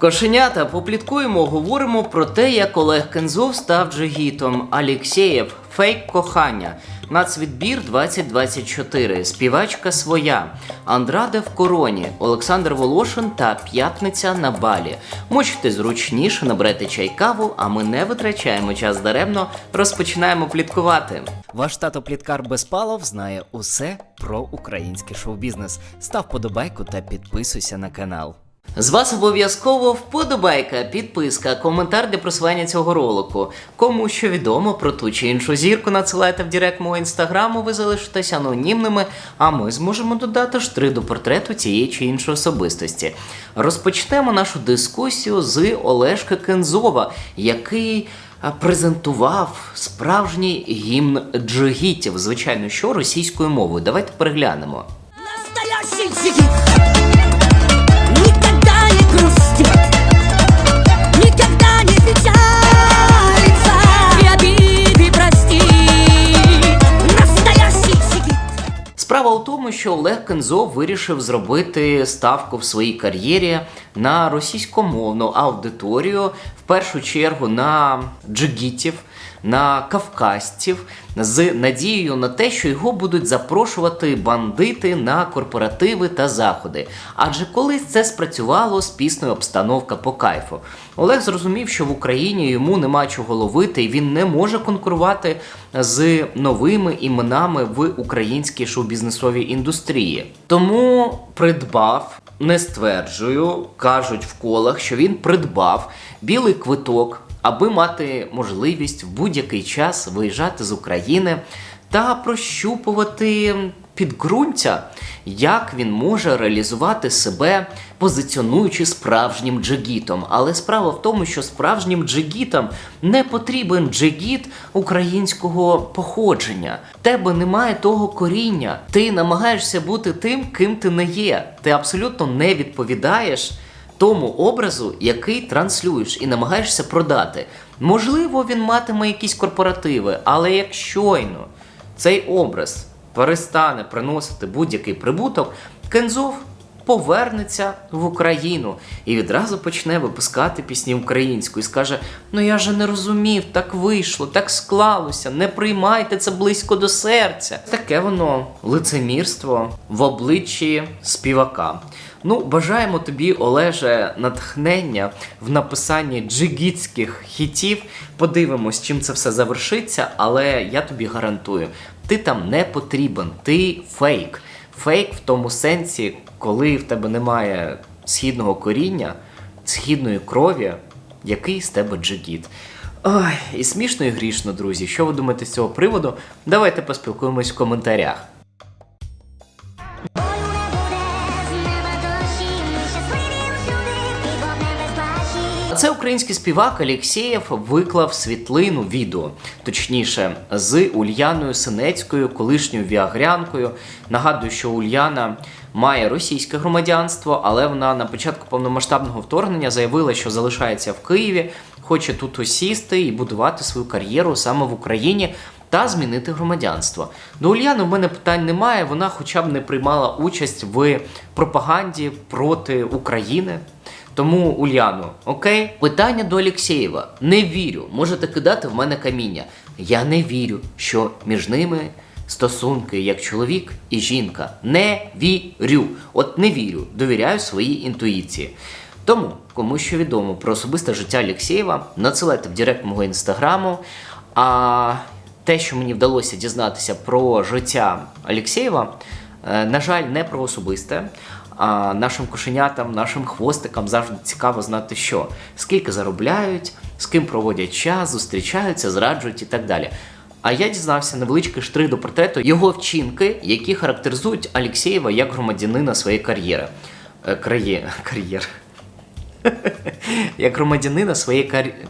Кошенята, попліткуємо, говоримо про те, як Олег Кензов став джигітом. Алєксєєв, фейк кохання. Нацвідбір 2024. Співачка своя. Андраде в короні. Олександр Волошин та П'ятниця на балі. Мочте зручніше, наберете чай каву, а ми не витрачаємо час даремно. Розпочинаємо пліткувати. Ваш тато Пліткар Безпалов знає усе про український шоу-бізнес. Став подобайку та підписуйся на канал. З вас обов'язково вподобайка, підписка, коментар для просування цього ролику. Кому що відомо про ту чи іншу зірку, надсилайте в директ мого інстаграму, ви залишитесь анонімними, а ми зможемо додати штри до портрету цієї чи іншої особистості. Розпочнемо нашу дискусію з Олешка Кензова, який презентував справжній гімн джигітів, звичайно, що російською мовою. Давайте переглянемо. Настоящий джигит що Олег Кензо вирішив зробити ставку в своїй кар'єрі на російськомовну аудиторію, в першу чергу на джигітів, на кавказців, з надією на те, що його будуть запрошувати бандити на корпоративи та заходи. Адже колись це спрацювало з піснею обстановка по кайфу. Олег зрозумів, що в Україні йому нема чого ловити, і він не може конкурувати з новими іменами в українській шоу-бізнесовій індустрії. Тому придбав, не стверджую, кажуть в колах, що він придбав білий квиток, аби мати можливість в будь-який час виїжджати з України та прощупувати підґрунтя, як він може реалізувати себе, позиціонуючи справжнім джигітом. Але справа в тому, що справжнім джигітам не потрібен джигіт українського походження. Тебе немає того коріння. Ти намагаєшся бути тим, ким ти не є. Ти абсолютно не відповідаєш тому образу, який транслюєш і намагаєшся продати. Можливо, він матиме якісь корпоративи, але як щойно цей образ перестане приносити будь-який прибуток, Кензов повернеться в Україну і відразу почне випускати пісні українською і скаже: Ну я же не розумів, так вийшло, так склалося, не приймайте це близько до серця. Таке воно лицемірство в обличчі співака. Ну, бажаємо тобі, Олеже, натхнення в написанні джигітських хітів. Подивимось, чим це все завершиться, але я тобі гарантую, ти там не потрібен, ти фейк. Фейк в тому сенсі, коли в тебе немає східного коріння, східної крові, який з тебе джигіт. Ой, і смішно, і грішно, друзі. Що ви думаєте з цього приводу? Давайте поспілкуємось в коментарях. Це український співак Алєксєєв виклав світлину відео, точніше, з Ульяною Синецькою, колишньою віагрянкою. Нагадую, що Ульяна має російське громадянство, але вона на початку повномасштабного вторгнення заявила, що залишається в Києві, хоче тут осісти і будувати свою кар'єру саме в Україні. Та змінити громадянство. До Ульяни в мене питань немає. Вона хоча б не приймала участь в пропаганді проти України. Тому Ульяну, окей, питання до Олексєєва. Не вірю. Можете кидати в мене каміння. Я не вірю, що між ними стосунки як чоловік і жінка. Не вірю. От не вірю. Довіряю своїй інтуїції. Тому, кому що відомо про особисте життя Олексєєва, надсилайте в директ мого інстаграму. А те, що мені вдалося дізнатися про життя Олексєєва, е, на жаль, не про особисте. А нашим кошенятам, нашим хвостикам завжди цікаво знати, що скільки заробляють, з ким проводять час, зустрічаються, зраджують і так далі. А я дізнався невеличкий штрих до портрету його вчинки, які характеризують Алєксєєва як громадянина своєї кар'єри. Е, Краї... Кар'єр. як громадянина своєї кар'єри.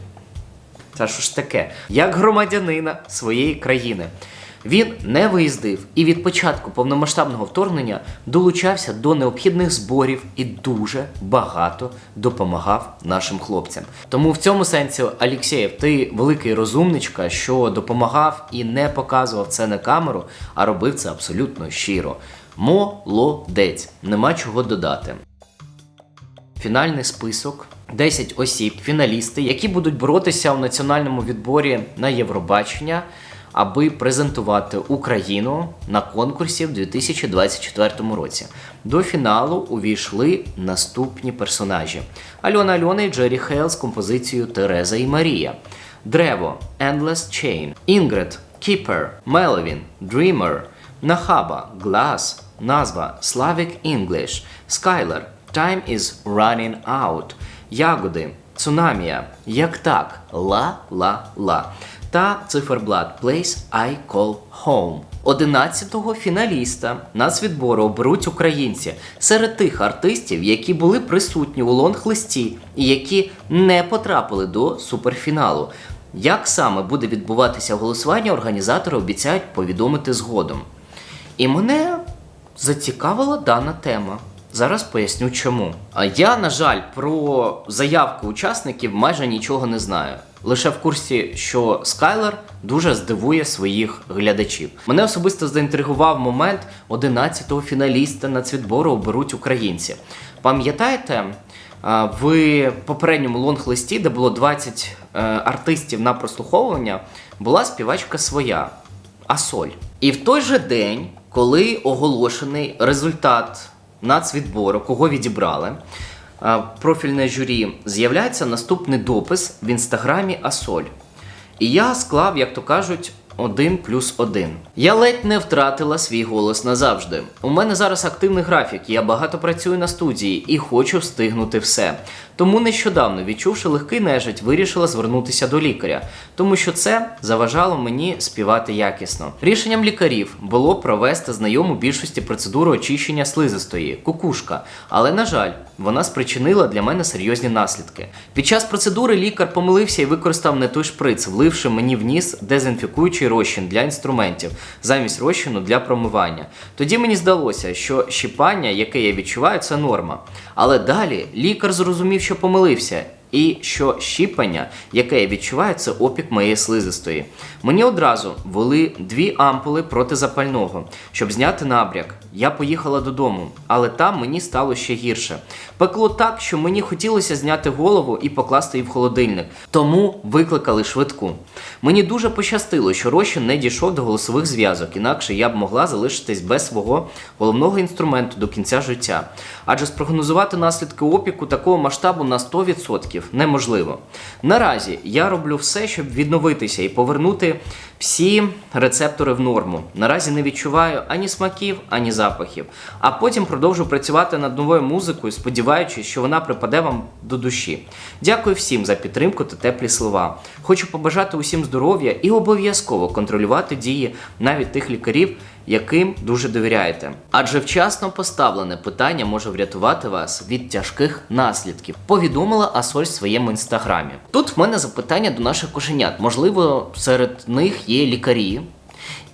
Та що ж таке? Як громадянина своєї країни. Він не виїздив і від початку повномасштабного вторгнення долучався до необхідних зборів і дуже багато допомагав нашим хлопцям. Тому в цьому сенсі, Алєксєєв, ти великий розумничка, що допомагав і не показував це на камеру, а робив це абсолютно щиро. Молодець, нема чого додати. Фінальний список 10 осіб, фіналісти, які будуть боротися у національному відборі на Євробачення, аби презентувати Україну на конкурсі в 2024 році. До фіналу увійшли наступні персонажі: Альона Альона і Джері Хейл з композицією Тереза і Марія, Древо, Endless Chain, Інгрид, Keeper, Меловін, Dreamer, Нахаба, Glass, назва Slavic English, Skylar, Time is Running Out, Ягоди, Цунамія, Як так, Ла Ла Ла та циферблат Place I Call Home. 11-го фіналіста нацвідбору оберуть українці серед тих артистів, які були присутні у лонг-листі і які не потрапили до суперфіналу. Як саме буде відбуватися голосування, організатори обіцяють повідомити згодом. І мене зацікавила дана тема. Зараз поясню чому. А я, на жаль, про заявку учасників майже нічого не знаю. Лише в курсі, що Скайлер дуже здивує своїх глядачів. Мене особисто заінтригував момент 11-го фіналіста нацвідбору оберуть українці. Пам'ятаєте, в попередньому лонг-листі, де було 20 е, артистів на прослуховування, була співачка своя. Асоль. І в той же день, коли оголошений результат нацвідбору, кого відібрали, профільне журі, з'являється наступний допис в інстаграмі Асоль. І я склав, як то кажуть, один плюс один. Я ледь не втратила свій голос назавжди. У мене зараз активний графік, я багато працюю на студії і хочу встигнути все. Тому нещодавно, відчувши легкий нежить, вирішила звернутися до лікаря, тому що це заважало мені співати якісно. Рішенням лікарів було провести знайому більшості процедуру очищення слизистої кукушка, але на жаль, вона спричинила для мене серйозні наслідки. Під час процедури лікар помилився і використав не той шприц, вливши мені в ніс дезінфікуючий розчин для інструментів замість розчину для промивання. Тоді мені здалося, що щипання, яке я відчуваю, це норма. Але далі лікар зрозумів, що помилився. І що щіпання, яке я відчуваю, це опік моєї слизистої. Мені одразу ввели дві ампули протизапального, щоб зняти набряк. Я поїхала додому, але там мені стало ще гірше. Пекло так, що мені хотілося зняти голову і покласти її в холодильник. Тому викликали швидку. Мені дуже пощастило, що розчин не дійшов до голосових зв'язок, інакше я б могла залишитись без свого головного інструменту до кінця життя. Адже спрогнозувати наслідки опіку такого масштабу на 100% неможливо. Наразі я роблю все, щоб відновитися і повернути всі рецептори в норму. Наразі не відчуваю ані смаків, ані запахів. А потім продовжу працювати над новою музикою, сподіваючись, що вона припаде вам до душі. Дякую всім за підтримку та теплі слова. Хочу побажати усім здоров'я і обов'язково контролювати дії навіть тих лікарів, яким дуже довіряєте. Адже вчасно поставлене питання може врятувати вас від тяжких наслідків. Повідомила Асоль в своєму інстаграмі. Тут в мене запитання до наших кошенят. Можливо, серед них є лікарі,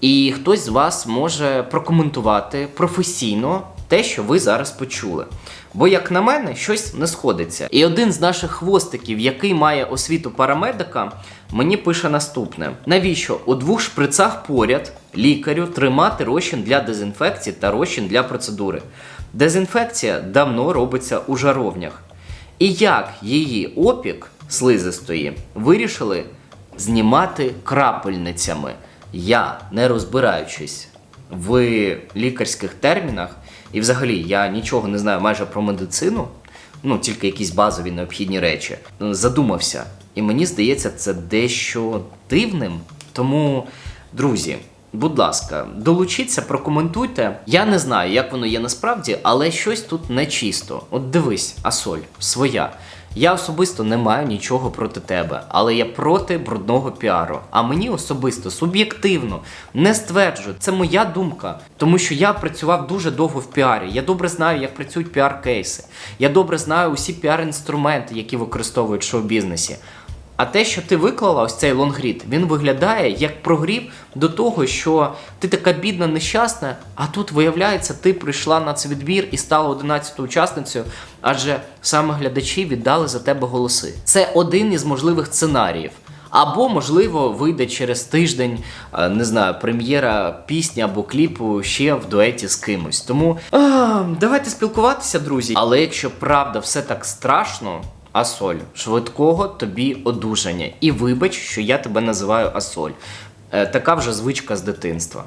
і хтось з вас може прокоментувати професійно те, що ви зараз почули. Бо, як на мене, щось не сходиться. І один з наших хвостиків, який має освіту парамедика, мені пише наступне: навіщо у двох шприцах поряд лікарю тримати розчин для дезінфекції та розчин для процедури? Дезінфекція давно робиться у жаровнях. І як її опік слизистої вирішили знімати крапельницями? Я, не розбираючись в лікарських термінах, і взагалі я нічого не знаю майже про медицину, ну тільки якісь базові необхідні речі, задумався. І мені здається, це дещо дивним. Тому, друзі, будь ласка, долучіться, прокоментуйте. Я не знаю, як воно є насправді, але щось тут нечисто. От дивись, Асоль, своя. Я особисто не маю нічого проти тебе, але я проти брудного піару. А мені особисто суб'єктивно не стверджую. Це моя думка, тому що я працював дуже довго в піарі. Я добре знаю, як працюють піар-кейси. Я добре знаю усі піар-інструменти, які використовують шоу-бізнесі. А те, що ти виклала, ось цей лонгрід, він виглядає як прогрів до того, що ти така бідна, нещасна, а тут, виявляється, ти прийшла на цей відбір і стала 11 учасницею, адже саме глядачі віддали за тебе голоси. Це один із можливих сценаріїв. Або, можливо, вийде через тиждень, е, не знаю, прем'єра пісні або кліпу ще в дуеті з кимось. Тому а, давайте спілкуватися, друзі. Але якщо правда все так страшно, Асоль, швидкого тобі одужання. І вибач, що я тебе називаю Асоль. Е, така вже звичка з дитинства.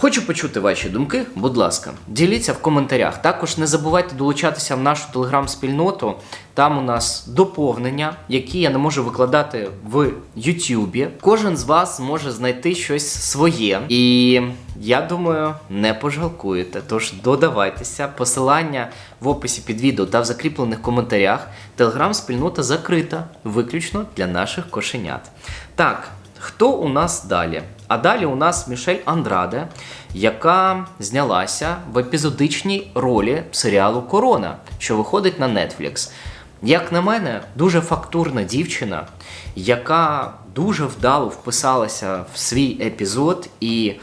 Хочу почути ваші думки, будь ласка, діліться в коментарях. Також не забувайте долучатися в нашу телеграм-спільноту. Там у нас доповнення, які я не можу викладати в Ютубі. Кожен з вас зможе знайти щось своє. І я думаю, не пожалкуєте. Тож додавайтеся. Посилання в описі під відео та в закріплених коментарях. Телеграм-спільнота закрита виключно для наших кошенят. Так. Хто у нас далі? А далі у нас Мішель Андраде, яка знялася в епізодичній ролі серіалу Корона, що виходить на Netflix. Як на мене, дуже фактурна дівчина, яка дуже вдало вписалася в свій епізод, і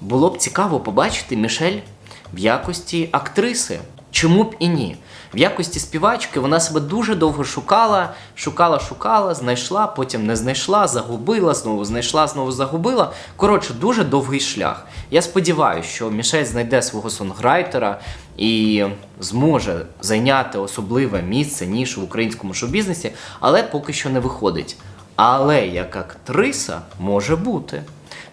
було б цікаво побачити Мішель в якості актриси. Чому б і ні? В якості співачки вона себе дуже довго шукала, шукала, шукала, знайшла, потім не знайшла, загубила, знову знайшла, знову загубила. Коротше, дуже довгий шлях. Я сподіваюся, що Мішель знайде свого сонграйтера і зможе зайняти особливе місце, нішу в українському шоу-бізнесі, але поки що не виходить. Але як актриса може бути.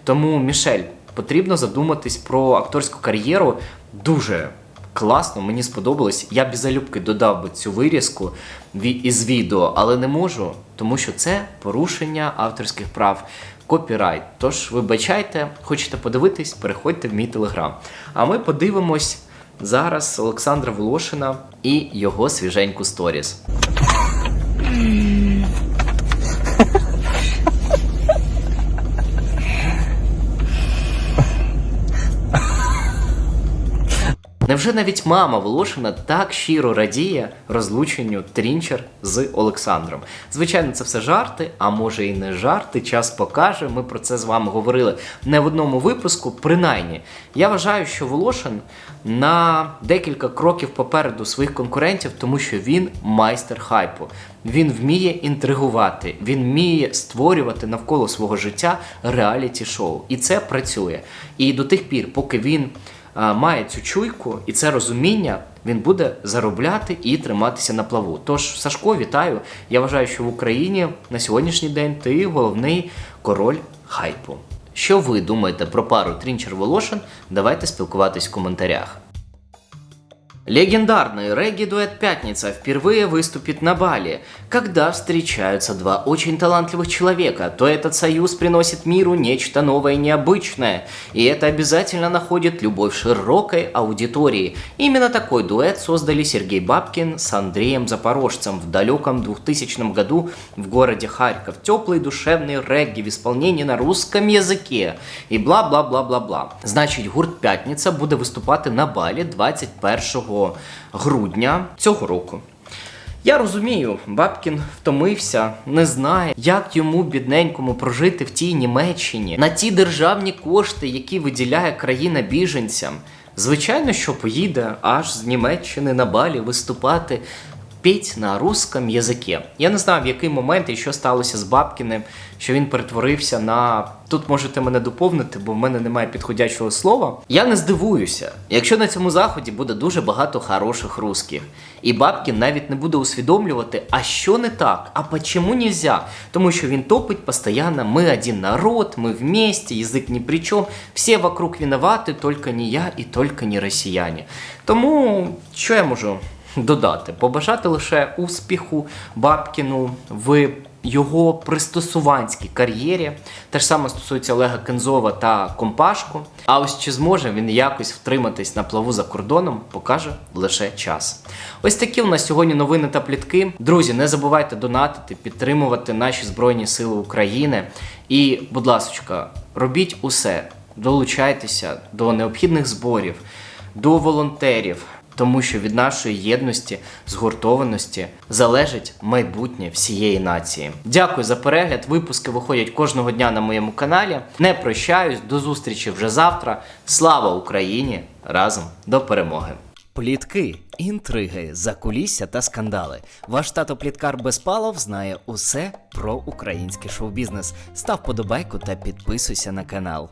Тому Мішель потрібно задуматись про акторську кар'єру дуже класно, мені сподобалось. Я б залюбки додав би цю вирізку із відео, але не можу, тому що це порушення авторських прав. Копірайт. Тож, вибачайте, хочете подивитись, переходьте в мій телеграм. А ми подивимось зараз Олександра Волошина і його свіженьку сторіс. Невже навіть мама Волошина так щиро радіє розлученню Трінчер з Олександром? Звичайно, це все жарти, а може і не жарти. Час покаже. Ми про це з вами говорили не в одному випуску. Принаймні, я вважаю, що Волошин на декілька кроків попереду своїх конкурентів, тому що він майстер хайпу. Він вміє інтригувати, він вміє створювати навколо свого життя реаліті шоу. І це працює. І до тих пір, поки він має цю чуйку і це розуміння, він буде заробляти і триматися на плаву. Тож, Сашко, вітаю. Я вважаю, що в Україні на сьогоднішній день ти головний король хайпу. Що ви думаєте про пару Трінчер Волошин? Давайте спілкуватись в коментарях. Легендарный регги-дуэт «Пятница» впервые выступит на Бали. Когда встречаются два очень талантливых человека, то этот союз приносит миру нечто новое и необычное. И это обязательно находит любовь широкой аудитории. Именно такой дуэт создали Сергей Бабкин с Андреем Запорожцем в далеком 2000 году в городе Харьков. Теплый душевный регги в исполнении на русском языке. І бла-бла-бла-бла-бла. Значить, гурт «П'ятниця» буде виступати на Балі 21 грудня цього року. Я розумію, Бабкін втомився, не знає, як йому бідненькому прожити в тій Німеччині на ті державні кошти, які виділяє країна біженцям. Звичайно, що поїде аж з Німеччини на Балі виступати. Піть на русском язикі. Я не знаю, в який момент і що сталося з Бабкіним, що він перетворився на. Тут можете мене доповнити, бо в мене немає підходячого слова. Я не здивуюся, якщо на цьому заході буде дуже багато хороших русських. І Бабкін навіть не буде усвідомлювати, а що не так, а почему нельзя? Тому що він топить постійно, ми один народ, ми вместе, язик ні при чому, всі вокруг виноваты, тільки не я і тільки не росіяни. Тому що я можу додати? Побажати лише успіху Бабкіну в його пристосуванській кар'єрі. Те ж саме стосується Олега Кензова та Компашку. А ось чи зможе він якось втриматись на плаву за кордоном, покаже лише час. Ось такі у нас сьогодні новини та плітки. Друзі, не забувайте донатити, підтримувати наші Збройні Сили України. І, будь ласка, робіть усе, долучайтеся до необхідних зборів, до волонтерів. Тому що від нашої єдності, згуртованості залежить майбутнє всієї нації. Дякую за перегляд. Випуски виходять кожного дня на моєму каналі. Не прощаюсь, до зустрічі вже завтра. Слава Україні! Разом до перемоги! Плітки, інтриги, закулісся та скандали. Ваш тато Пліткар Безпалов знає усе про український шоу-бізнес. Став подобайку та підписуйся на канал.